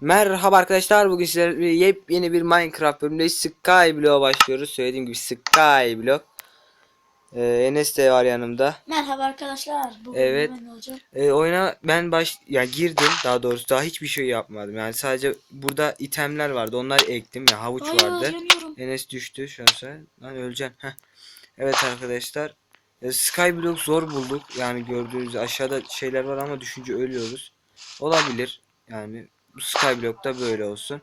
Merhaba arkadaşlar bugün sizlerle yepyeni bir Minecraft bölümünde Skyblock'a başlıyoruz. Söylediğim gibi Skyblock. Ee, Enes de var yanımda. Merhaba arkadaşlar. Bugün Evet. ben olacağım. Ee, oyuna ben baş ya girdim daha doğrusu daha hiçbir şey yapmadım. Yani sadece burada itemler vardı. Onları ektim ya havuç Hayır vardı. yanıyorum. Enes düştü şu an sen. Lan öleceksin. Heh. Evet arkadaşlar. E, Skyblock zor bulduk. Yani gördüğünüz aşağıda şeyler var ama düşünce ölüyoruz. Olabilir. Yani Skyblock'ta böyle olsun.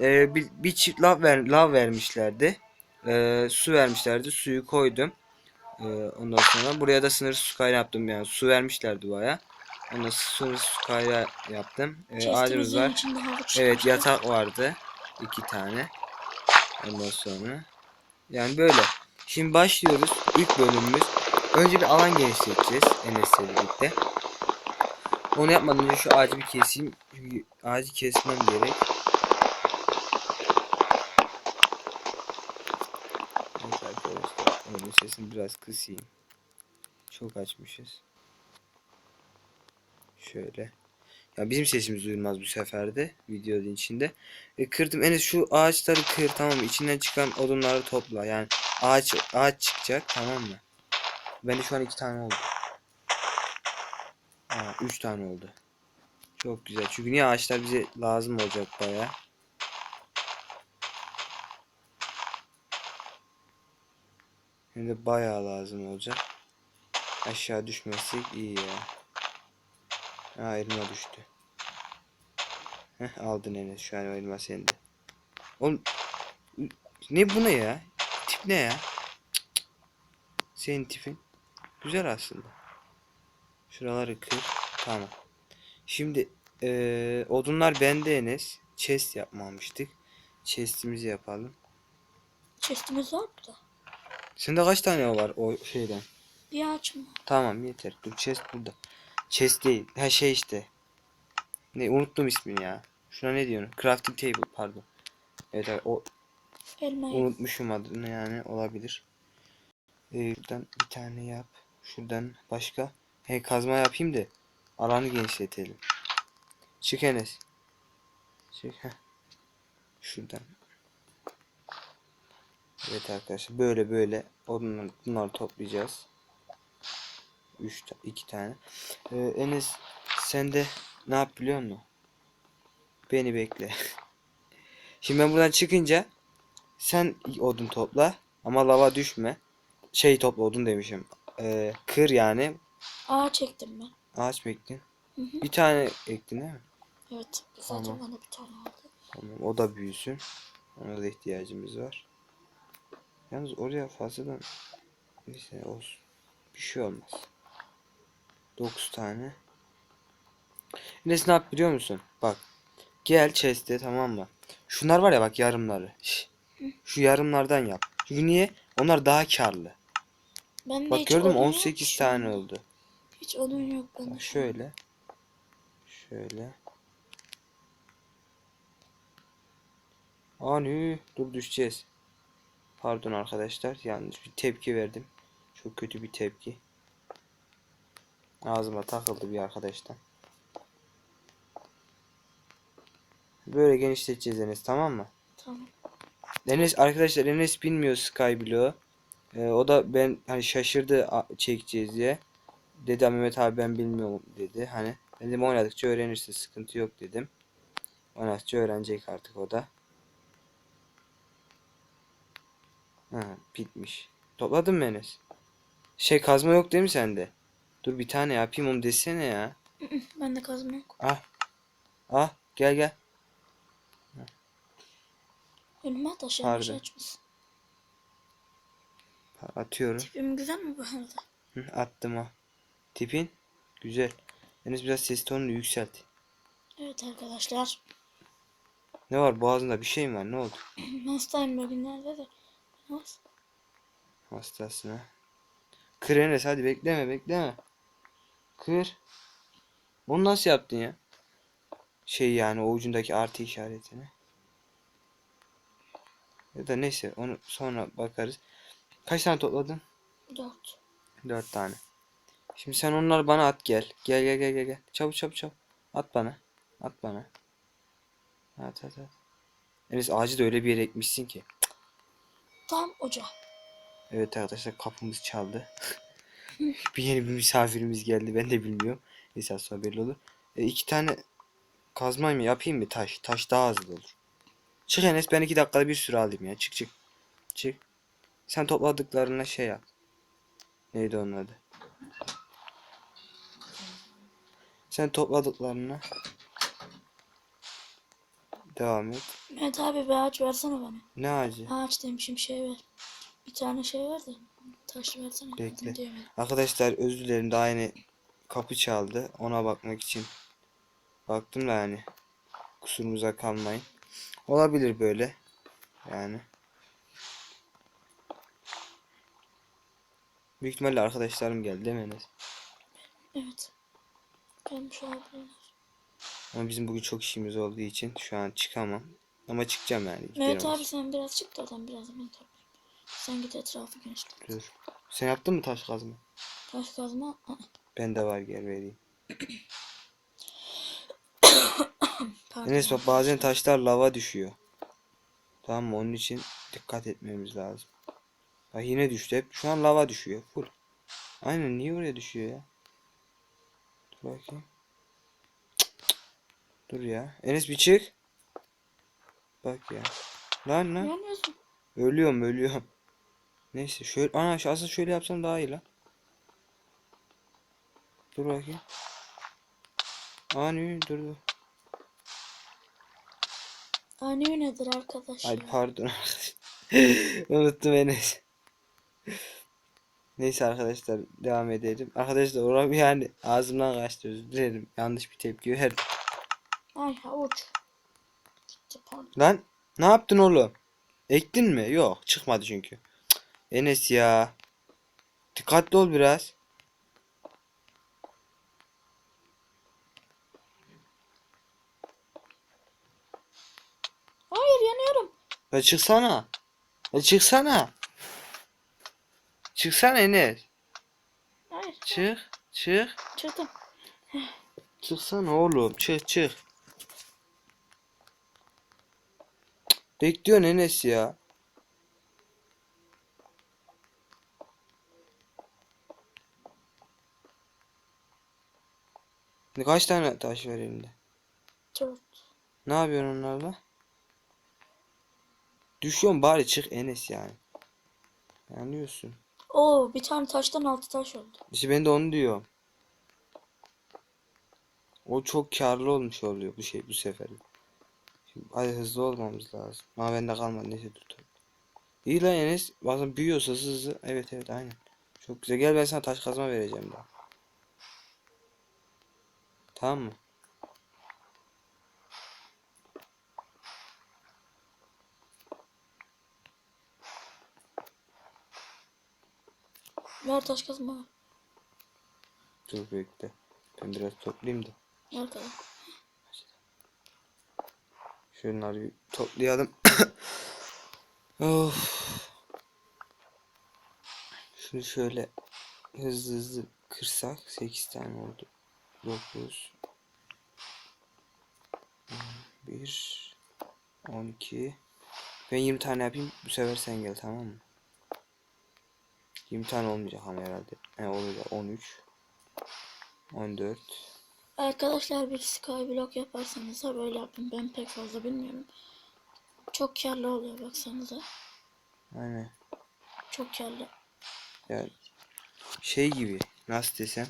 E, bir, bir çift lav, ver, lav vermişlerdi. E, su vermişlerdi. Suyu koydum. E, ondan sonra buraya da sınırsız su kaynağı yaptım. Yani su vermişlerdi baya. Ondan sınırsız su kaynağı yaptım. E, ağacımız var. Evet yatak vardı. iki tane. Ondan sonra. Yani böyle. Şimdi başlıyoruz. İlk bölümümüz. Önce bir alan genişleteceğiz. Enes'le birlikte. Onu yapmadan önce şu ağacı bir keseyim. Çünkü ağacı kesmem gerek. Evet arkadaşlar. Onun sesini biraz kısayım. Çok açmışız. Şöyle. Ya bizim sesimiz duyulmaz bu sefer de videonun içinde. E, kırdım. Enes şu ağaçları kır tamam? İçinden çıkan odunları topla. Yani ağaç ağaç çıkacak tamam mı? Bende şu an iki tane oldu. Aa, üç tane oldu. Çok güzel. Çünkü niye ağaçlar bize lazım olacak baya. Hem de bayağı lazım olacak. Aşağı düşmezsek iyi ya. Aa elma düştü. Heh aldın Enes şu an elma sende. Oğlum ne bu ne ya? Tip ne ya? Cık cık. Senin tipin güzel aslında. Şuraları kır. Tamam. Şimdi eee, odunlar bende Enes. Chest yapmamıştık. Chest'imizi yapalım. Chestimiz var burada. Sende kaç tane var o şeyden? Bir ağaç mı? Tamam yeter. Dur chest burada. Chest değil. Ha şey işte. Ne unuttum ismini ya. Şuna ne diyorsun? Crafting table pardon. Evet evet, o Elmayı. unutmuşum adını yani olabilir. Ee, şuradan bir tane yap. Şuradan başka. He kazma yapayım da alanı genişletelim. Çık Enes. Çık. Şuradan. Evet arkadaşlar böyle böyle onları, bunları toplayacağız. 3 2 tane. Ee, Enes sen de ne yap biliyor musun? Beni bekle. Şimdi ben buradan çıkınca sen odun topla ama lava düşme. Şey topla odun demişim. Ee, kır yani. Ağaç ektim ben. Ağaç mı ektin? Hı hı. Bir tane ektin değil mi? Evet. Zaten Tamam. bana bir tane oldu. Tamam o da büyüsün. Ona da ihtiyacımız var. Yalnız oraya fazladan neyse olsun. Bir şey olmaz. 9 tane. Enes ne yap biliyor musun? Bak. Gel chest'e tamam mı? Şunlar var ya bak yarımları. Şş. Şu yarımlardan yap. Çünkü niye? Onlar daha karlı. Ben de Bak hiç yok 18 ki. tane oldu. Hiç odun yok. Bak şöyle. Şöyle. Ani dur düşeceğiz. Pardon arkadaşlar yanlış bir tepki verdim. Çok kötü bir tepki. Ağzıma takıldı bir arkadaştan. Böyle genişleteceğiz Enes tamam mı? Tamam. Enes arkadaşlar Enes bilmiyor Skyblock'u. Ee, o da ben hani şaşırdı çekeceğiz diye. Dedi "Ama Mehmet abi ben bilmiyorum dedi. Hani ben dedim oynadıkça öğrenirsin sıkıntı yok dedim. Oynadıkça öğrenecek artık o da. Ha bitmiş. Topladın mı Enes? Şey kazma yok değil mi sende? Dur bir tane yapayım onu desene ya. Bende kazma yok. Ah. Ah gel gel. Önüme Pardon. aşağı açmasın. Atıyorum. Tipim güzel mi bu arada? Hı, attım o. Tipin güzel. Enes biraz ses tonunu yükselt. Evet arkadaşlar. Ne var boğazında bir şey mi var ne oldu? Hastayım bugünlerde de. Nasıl? Hastasına. Kır Enes hadi bekleme bekleme. Kır. Bunu nasıl yaptın ya? Şey yani o ucundaki artı işaretini. Ya da neyse onu sonra bakarız. Kaç tane topladın? Dört. Dört tane. Şimdi sen onları bana at gel. Gel gel gel gel gel. Çabuk çabuk çabuk. At bana. At bana. At at at. Enes ağacı da öyle bir yere ekmişsin ki. Tam ocağa. Evet arkadaşlar kapımız çaldı. bir yeni bir misafirimiz geldi. Ben de bilmiyorum. Neyse sonra belli olur. E, iki tane kazma mı yapayım mı taş? Taş daha hızlı olur. Çık Enes ben iki dakikada bir sürü alayım ya. Çık çık. Çık. Sen topladıklarına şey yap. Neydi onun adı? Sen topladıklarına devam et. Mehmet abi bir ağaç versene bana. Ne ağacı? Ağaç demişim şey ver. Bir tane şey ver de. Taş versene. Bekle. Arkadaşlar özür dilerim daha yeni kapı çaldı. Ona bakmak için baktım da yani kusurumuza kalmayın. Olabilir böyle. Yani. Büyük ihtimalle arkadaşlarım geldi değil mi Enes? Evet. Gelmiş olabilirler. Ama bizim bugün çok işimiz olduğu için şu an çıkamam. Ama çıkacağım yani. Mehmet giderim. abi sen biraz çık da oradan biraz ben toplayayım. Sen git etrafı genişlet. Dur. Sen yaptın mı taş kazma? Taş kazma. Aa, Bende var gel vereyim. Pardon. Enes bak bazen taşlar lava düşüyor. Tamam mı? Onun için dikkat etmemiz lazım. Bak yine düştü. Hep şu an lava düşüyor. Full. Aynen niye oraya düşüyor ya? Bakayım. Dur ya. Enes bir çık. Bak ya. Lan lan. Yanıyorsun. Ölüyorum ölüyorum. Neyse şöyle ana aslında şöyle yapsam daha iyi lan. Dur bakayım. Ani dur dur. Ani nedir arkadaş Ay pardon. Unuttum Enes. Neyse arkadaşlar devam edelim. Arkadaşlar oram yani ağzımdan kaçtı özür dilerim. Yanlış bir tepki verdim. Ay pardon. Lan ne yaptın oğlum? Ektin mi? Yok çıkmadı çünkü. Cık, Enes ya. Dikkatli ol biraz. Hayır yanıyorum. Ya çıksana. Ya çıksana. Çıksana Enes. Hayır. Çık. Çık. Çıktım. Çıksana oğlum. Çık çık. Bekliyorsun Enes ya. Ne Kaç tane taş var elinde? Dört. Ne yapıyorsun onlarla? Düşüyorsun bari çık Enes yani. Anlıyorsun. Oo bir tane taştan altı taş oldu. İşte ben de onu diyorum. O çok karlı olmuş oluyor bu şey bu sefer. Şimdi hadi hızlı olmamız lazım. Ama bende kalmadı neyse dur. İyi lan Enes. Bazen büyüyorsa hızlı. Evet evet aynen. Çok güzel. Gel ben sana taş kazma vereceğim daha. Tamam mı? Ver taş kazma. Dur bekle. Ben biraz toplayayım da. Ver kadar. Şunları bir toplayalım. of. Şunu şöyle hızlı hızlı kırsak 8 tane oldu. 9 1 12 Ben 20 tane yapayım. Bu sefer sen gel tamam mı? 20 tane olmayacak ama herhalde. He olacak 13 14 Arkadaşlar bir skyblock yaparsanız da böyle yapın. Ben pek fazla bilmiyorum. Çok karlı oluyor baksanıza. Aynen. Çok karlı. Ya şey gibi nasıl desem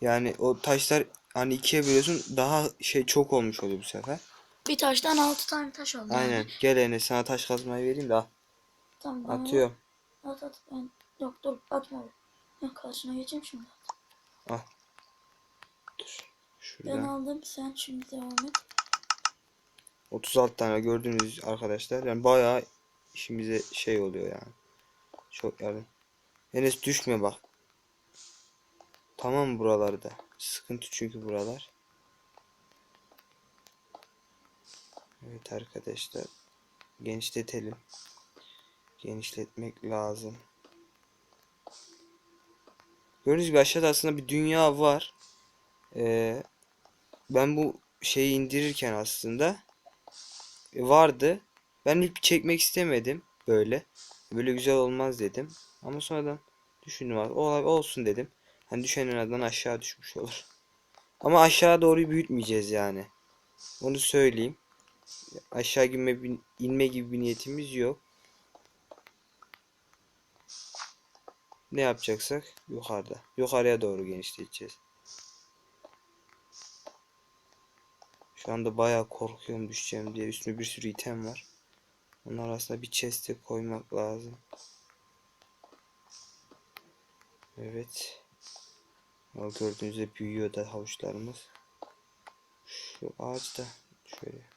yani o taşlar hani ikiye bölüyorsun daha şey çok olmuş oluyor bu sefer. Bir taştan altı tane taş oldu. Aynen. Yani. Gel Enes sana taş kazmayı vereyim de al. Tamam, bana Atıyorum. At at ben. Yok dur atma. Ha, karşına geçeyim şimdi. Al. Dur. Ben Şuradan. aldım sen şimdi devam et. 36 tane gördüğünüz arkadaşlar. Yani bayağı işimize şey oluyor yani. Çok yardım. Enes düşme bak. Tamam buralarda? Sıkıntı çünkü buralar. Evet arkadaşlar. Genişletelim. Genişletmek lazım. Gördüğünüz gibi aşağıda aslında bir dünya var. Ee, ben bu şeyi indirirken aslında e, vardı. Ben ilk çekmek istemedim böyle. Böyle güzel olmaz dedim. Ama sonradan düşündüm. Olay olsun dedim. Hani düşen yerden aşağı düşmüş olur. Ama aşağı doğru büyütmeyeceğiz yani. Onu söyleyeyim. Aşağı inme, inme gibi bir niyetimiz yok. Ne yapacaksak yukarıda. Yukarıya doğru genişleteceğiz. Şu anda bayağı korkuyorum düşeceğim diye. Üstüne bir sürü item var. Onlar arasında bir chest'e koymak lazım. Evet. Al gördüğünüz gibi büyüyor da havuçlarımız. Şu ağaçta şöyle.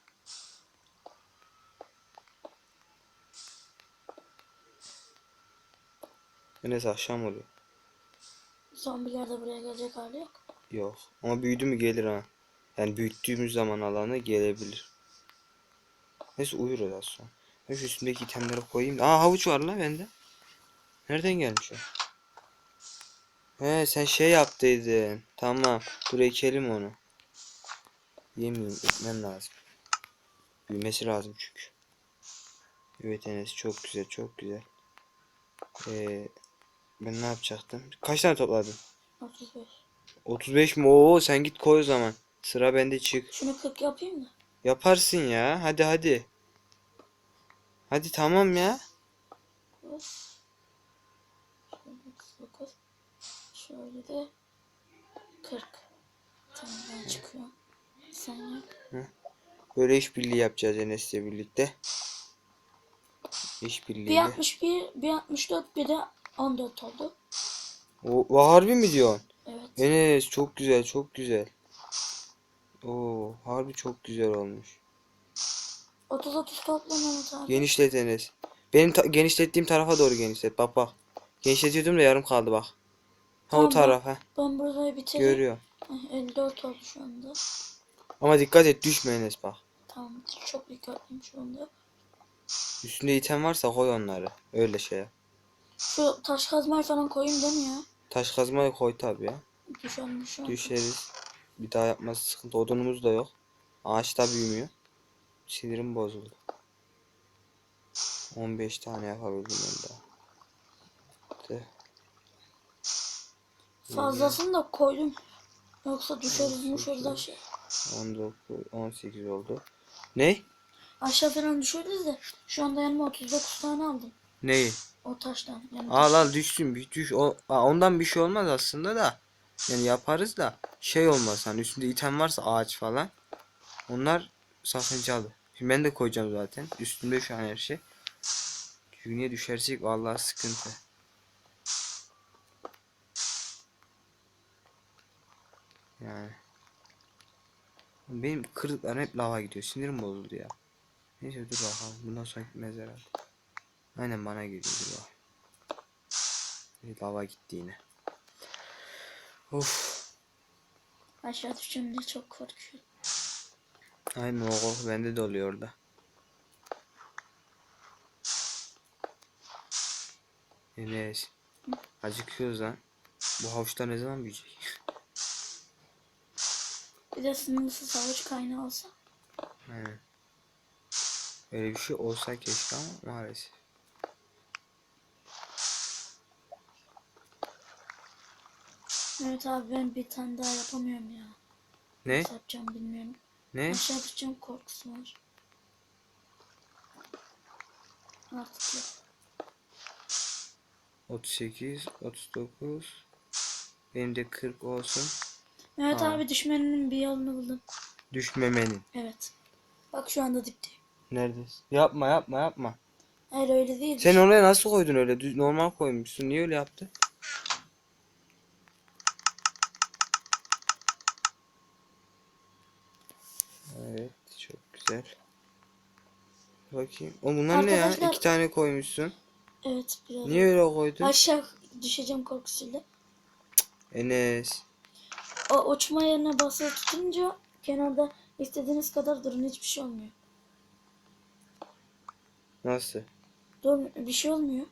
Enes akşam oluyor. Zombiler de buraya gelecek hali yok. Yok. Ama büyüdü mü gelir ha. Yani büyüttüğümüz zaman alana gelebilir. Neyse uyuruz az sonra. Ben şu üstündeki itemleri koyayım. Aa havuç var lan bende. Nereden gelmiş o? He sen şey yaptıydın. Tamam. Dur ekelim onu. Yemeyeyim. Ekmem lazım. Büyümesi lazım çünkü. Evet Enes çok güzel çok güzel. Ee, ben ne yapacaktım? Kaç tane topladın? 35. 35 mi? Oo sen git koy o zaman. Sıra bende çık. Şunu 40 yapayım mı? Yaparsın ya. Hadi hadi. Hadi tamam ya. Şöyle 39. Şöyle de 40. Tamam ben çıkıyorum. Sen yap. Böyle işbirliği yapacağız Enes'le birlikte. Bir İşbirliğiyle. 61, bir 64, bir de 14 oldu. O, o harbi mi diyorsun? Evet. Enes çok güzel çok güzel. Oo harbi çok güzel olmuş. 30-30 topla Mehmet abi. Genişlet Enes. Benim ta- genişlettiğim tarafa doğru genişlet. Bak bak. Genişletiyordum da yarım kaldı bak. Ha Tamam, o tarafa. Ben burayı bitireyim. Görüyor. Heh, 54 oldu şu anda. Ama dikkat et düşme Enes bak. Tamam çok dikkatliyim şu anda. Üstünde item varsa koy onları. Öyle şey yap. Şu taş kazmayı falan koyayım değil mi ya? Taş kazmayı koy tabi ya. Düşen düşen. Düşeriz. Bir daha yapması sıkıntı. Odunumuz da yok. Ağaç da büyümüyor. Sinirim bozuldu. 15 tane yapabildim ben daha. De. Fazlasını da koydum. Yoksa düşeriz müşeriz aşağı. 19, 18 oldu. Ne? Aşağı falan düşeriz de şu anda yanıma 39 tane aldım. Neyi? O taştan. Yani Al al düşsün bir düş. O, Aa, ondan bir şey olmaz aslında da. Yani yaparız da şey olmaz hani üstünde item varsa ağaç falan. Onlar sakıncalı. Şimdi ben de koyacağım zaten. Üstünde şu an her şey. Düğüne düşersek vallahi sıkıntı. Yani. Benim kırıklarım hep lava gidiyor. Sinirim bozuldu ya. Neyse dur bakalım. Bundan sonra gitmez herhalde. Aynen bana geliyor dur bak. Bir lava gitti yine. Of. aşağı düşeceğim diye çok korkuyorum. Aynen o korku bende de oluyor orada. Enes. Acıkıyoruz lan. Bu havuçlar ne zaman büyüyecek? Bir de sınırsız havuç kaynağı olsa. Aynen. Öyle bir şey olsa keşke ama maalesef. Evet abi ben bir tane daha yapamıyorum ya. Ne? Nasıl yapacağım bilmiyorum. Ne? Aşağı düşeceğim korkusu var. Artık yok. 38, 39. Benim de 40 olsun. Evet Ha. abi düşmenin bir yolunu buldum. Düşmemenin. Evet. Bak şu anda dipteyim. Neredesin? Yapma yapma yapma. Hayır öyle değil. Sen oraya nasıl koydun öyle? Düz, normal koymuşsun. Niye öyle yaptın? Evet, çok güzel. Bakayım. O bunlar ne ya? Arkadaşlar- İki tane koymuşsun. Evet biraz. Niye öyle koydun? Aşağı düşeceğim korkusuyla. Enes. O uçma yerine basılı tutunca kenarda istediğiniz kadar durun hiçbir şey olmuyor. Nasıl? Dur bir şey olmuyor.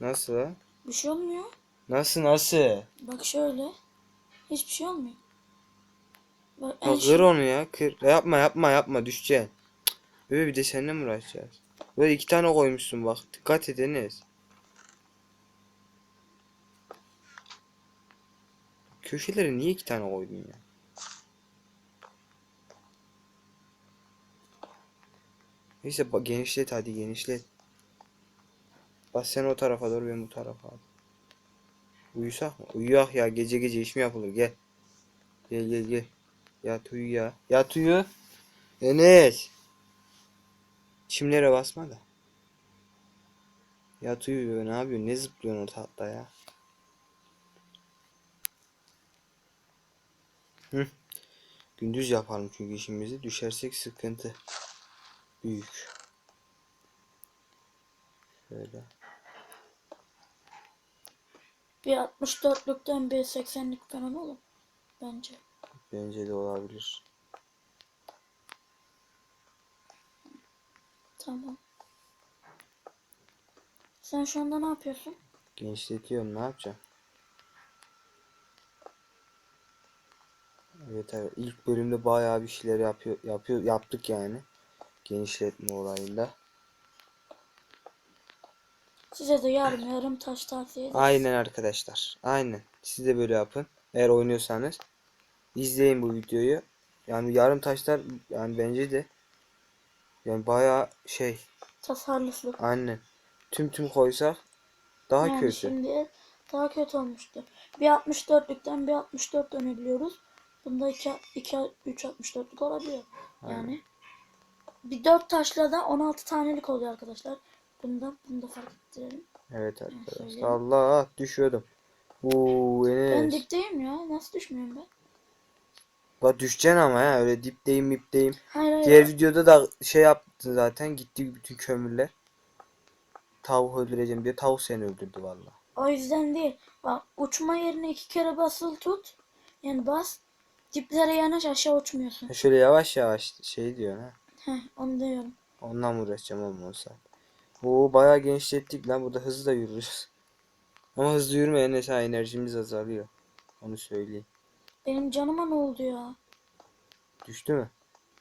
Nasıl? ha? Bir şey olmuyor. Nasıl nasıl? Bak şöyle. Hiçbir şey olmuyor. Bak, Ya en kır onu ya kır. Ya Yapma yapma yapma düşeceksin. Bebe bir de seninle mi uğraşacağız? Böyle iki tane koymuşsun bak. Dikkat Enes. Köşelere niye iki tane koydun ya? Neyse genişlet hadi genişlet. Bak sen o tarafa doğru ben bu tarafa. Uyusak mı? Uyuyak ya gece gece iş mi yapılır gel. Gel gel gel. Yat uyu ya. Yat uyu. Enes. Çimlere basma da. Yat uyu ne yapıyorsun? Ne zıplıyorsun o tahtta ya? Hı. Gündüz yapalım çünkü işimizi. Düşersek sıkıntı. Büyük. Şöyle. bir 64'lükten bir 80'lik falan olur. Bence. Bence de olabilir. Tamam. Sen şu anda ne yapıyorsun? Genişletiyorum ne yapacağım? Evet evet ilk bölümde bayağı bir şeyler yapıyor yapıyor yaptık yani. Genişletme olayında. Size de yarım yarım taş tavsiye ederim. Aynen arkadaşlar. Aynen. Siz de böyle yapın. Eğer oynuyorsanız izleyin bu videoyu. Yani yarım taşlar yani bence de yani bayağı şey Tasarlısı. aynen. Tüm tüm koysak daha yani kötü. şimdi daha kötü olmuştu. Bir 64'lükten bir 64 dönebiliyoruz. Bunda 2 2 3 64'lük olabiliyor. Yani bir 4 taşla da 16 tanelik oluyor arkadaşlar. Bunda bunu da fark ettirelim. Evet arkadaşlar. Allah düşüyordum. Oo Ben Enes. dipteyim ya. Nasıl düşmüyorum ben? Bak düşeceksin ama ya öyle dipteyim mipteyim. Hayır hayır. Diğer videoda da şey yaptın zaten gitti bütün kömürler. Tavuk öldüreceğim diye tavuk seni öldürdü valla. O yüzden değil. Bak uçma yerine iki kere basılı tut. Yani bas. Diplere yanaş aşağı uçmuyorsun. Ha Şöyle yavaş yavaş şey diyor ha. Heh onu diyorum. Ondan mı uğraşacağım oğlum o saat. Oo bayağı genişlettik lan burada hızlı da yürürüz. Ama hızlı yürümeyen mesela enerjimiz azalıyor. Onu söyleyeyim. Benim canıma ne oldu ya? Düştü mü?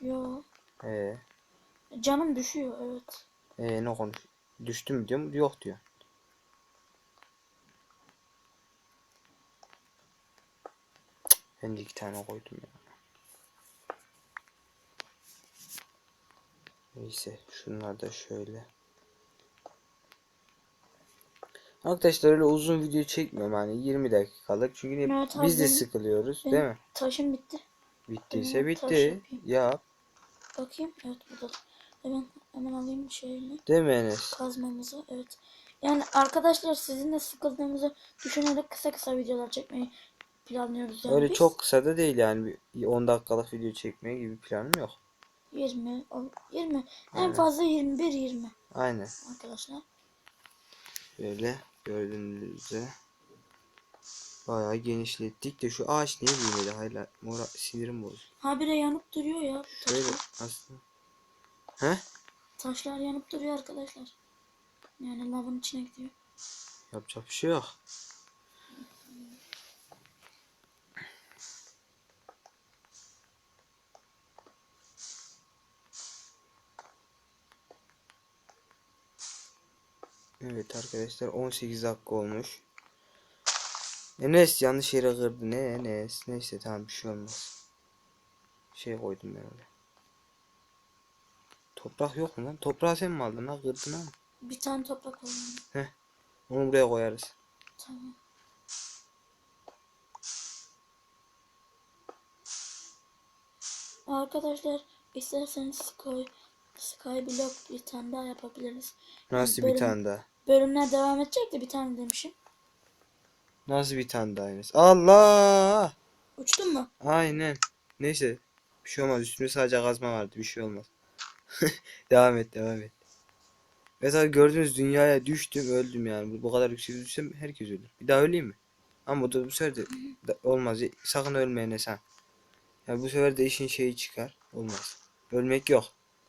Yo. Ee, Canım düşüyor evet. ee ne konuş? Düştü mü diyorum yok diyor. Ben de iki tane koydum ya. Neyse şunlar da şöyle. Arkadaşlar öyle uzun video çekmiyorum hani 20 dakikalık çünkü abi biz de benim- sıkılıyoruz benim- değil mi? Taşım bitti. Bittiyse benim taş bitti. yapayım. Yap. Bakayım. Evet burada. Hemen hemen alayım şeyini. Değil mi Enes? Kazmamızı. Evet. Yani arkadaşlar sizinle sıkıldığımızı düşünerek kısa kısa videolar çekmeyi planlıyoruz yani Öyle biz. çok kısa da değil yani bir 10 dakikalık video çekmeye gibi planım yok. 20 on- 20 en Aynen. fazla 21 20 Aynen. arkadaşlar. Böyle gördüğünüz üzere bayağı genişlettik de şu ağaç niye büyümedi hala mora sinirim bozuldu. Habire yanıp duruyor ya. Şöyle Taşlar. aslında. He? taşlar yanıp duruyor arkadaşlar. Yani lavın içine gidiyor. Yapacak bir şey yok. Evet arkadaşlar 18 dakika olmuş. Enes yanlış yere kırdı. Ne Enes? Neyse tamam bir şey olmaz. Şey koydum ben oraya. Toprak yok mu lan? Toprağı sen mi aldın lan? Kırdın ha? Bir tane toprak alalım. Onu buraya koyarız. Tamam. Arkadaşlar isterseniz Sky, Skyblock bir tane daha yapabiliriz. Nasıl bir Bölüm- tane daha? Bölümler devam edecek de bir tane demişim. Nasıl bir tane daha Enes? Allah! Uçtun mu? Aynen. Neyse. Bir şey olmaz. Üstümde sadece kazma vardı. Bir şey olmaz. devam et, devam et. Mesela gördüğünüz dünyaya düştüm, öldüm yani. Bu, bu kadar yüksek düşsem herkes ölür. Bir daha öleyim mi? Ama bu da bu sefer de olmaz. Sakın ölme Enes ha. Ya bu sefer de işin şeyi çıkar. Olmaz. Ölmek yok.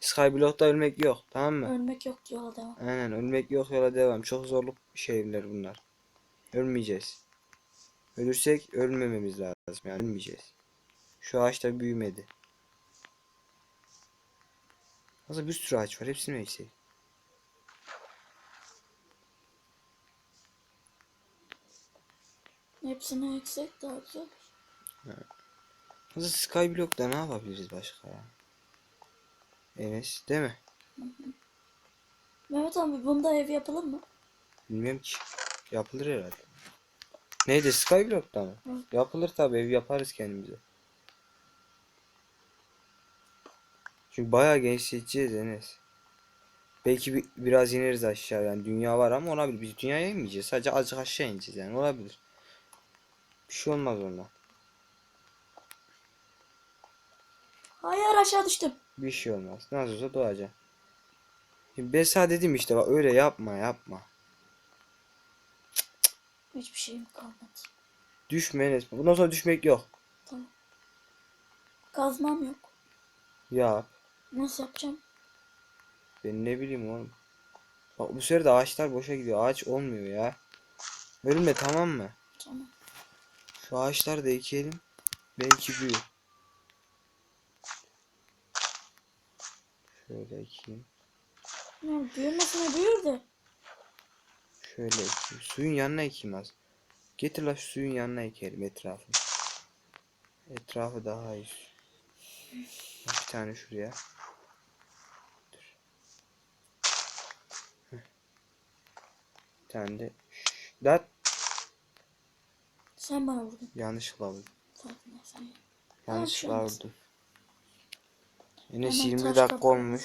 Skyblock'ta ölmek yok. Tamam mı? Ölmek yok yola devam. Aynen ölmek yok yola devam. Çok zorluk şeyler bunlar. Ölmeyeceğiz. Ölürsek ölmememiz lazım yani ölmeyeceğiz. Şu ağaç da büyümedi. Aslında bir sürü ağaç var. Hepsini eksik? Hepsini eksik daha güzel. Aslında Skyblock'ta ne yapabiliriz başka ya? Enes değil mi? Mehmet abi bunda ev yapılır mı? Bilmiyorum ki. Yapılır herhalde. Neydi Skyblock'ta mı? Hı. Yapılır tabii ev yaparız kendimize. Çünkü bayağı genişleteceğiz Enes. Belki bir, biraz ineriz aşağı yani dünya var ama olabilir. Biz dünyaya inmeyeceğiz. Sadece azıcık aşağı ineceğiz yani olabilir. Bir şey olmaz ondan. Hayır aşağı düştüm. Bir şey olmaz. Nasıl olsa doğacak. Sana dedim işte bak öyle yapma yapma. Hiçbir şeyim kalmadı. Düşme Enes. Bundan sonra düşmek yok. Tamam. Kazmam yok. Yap. Nasıl yapacağım? Ben ne bileyim oğlum. Bak bu sefer de ağaçlar boşa gidiyor. Ağaç olmuyor ya. Ölme tamam mı? Tamam. Şu ağaçları da ekelim. Belki büyür. Şöyle ekeyim. Ya büyümesine büyür de. Şöyle ekeyim. Suyun yanına ekeyim az. Getir la şu suyun yanına ekelim etrafı. Etrafı daha iyi. Bir tane şuraya. Dur. Bir tane de. Lan Sen bana vurdun. yanlışlıkla vurdum. Yanlışlıkla vurdum. Enes Hemen 20 taş dakika topla. olmuş.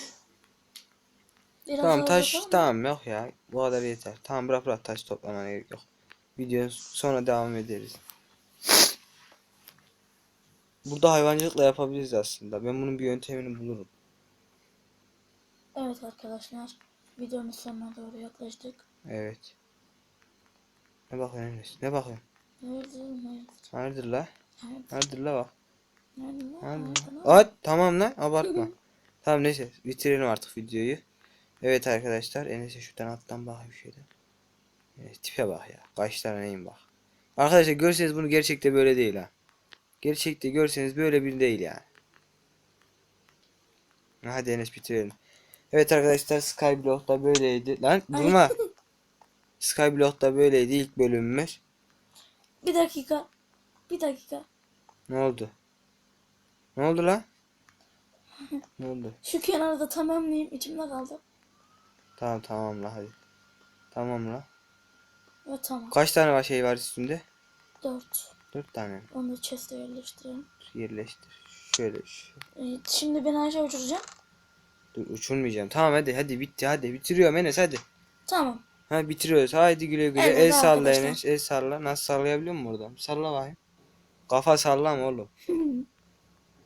Biraz Tamam taş mı? tamam yok ya. Bu kadar yeter. Tamam bırak bırak taş toplamana gerek yok. Video sonra devam ederiz. Burada hayvancılıkla yapabiliriz aslında. Ben bunun bir yöntemini bulurum. Evet arkadaşlar. Videonun sonuna doğru yaklaştık. Evet. Ne bakıyorsun Enes? Ne bakıyorsun? Nerede? Nerede? Hayırdır la? Nerede? Hayırdır la bak. Nerede? At tamam lan abartma. tamam neyse bitirelim artık videoyu. Evet arkadaşlar Enes'e şuradan alttan bakayım şöyle. Enes tipe bak ya. Kaşlara neyim bak. Arkadaşlar görseniz bunu gerçekte böyle değil ha. Gerçekte görseniz böyle bir değil yani. Hadi Enes bitirelim. Evet arkadaşlar Skyblock'ta böyleydi. Lan durma. Skyblock'ta böyleydi ilk bölümümüz. Bir dakika. Bir dakika. Ne oldu? Ne oldu la? ne oldu? Şu kenarı da tamamlayayım. içimde kaldı. Tamam tamam la hadi. Tamam la. Evet tamam. Kaç tane var şey var üstünde? Dört. Dört tane? Onu da chest'e yerleştirelim. Yerleştir. Şöyle. şu- Evet, şimdi ben aşağı uçuracağım. Dur uçurmayacağım. Tamam hadi hadi bitti hadi. Bitiriyorum Enes hadi. Tamam. Ha bitiriyoruz. Haydi güle güle. Evet el salla arkadaşlar. Enes. El salla. Nasıl sallayabiliyor musun oradan? Salla bakayım. Kafa sallama oğlum.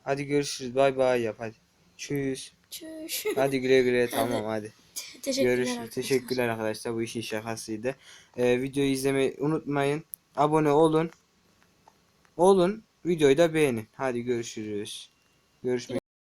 Hadi görüşürüz. Bay bay yap hadi. Çüz. Çüş. Hadi güle güle tamam hadi. Teşekkürler Görüşürüz. arkadaşlar. Teşekkürler arkadaşlar. Bu işin şakasıydı. Ee, videoyu izlemeyi unutmayın. Abone olun. Olun. Videoyu da beğenin. Hadi görüşürüz. Görüşmek